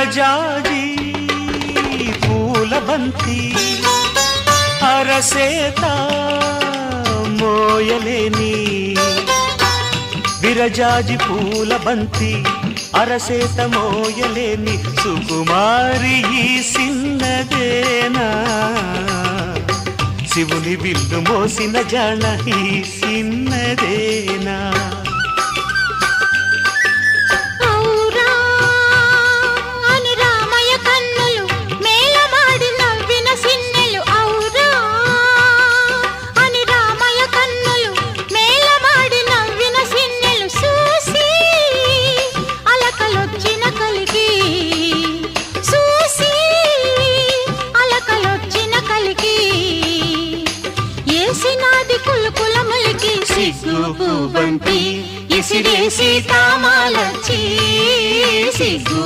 విరజాజి పూలవంతి అరసేత మోయలేని విరజాజి పూలబంతి అరసేత మోయలేని సుకుమారి ఈ సిన్నదేనా? శివుని విల్లు మోసిన జన ఈ సిన్నదేనా? ఏసినాది కులుకుల ములికి సిగ్గు బంతి ఇసిరేసి సీతామాలచ్చి సిగ్గు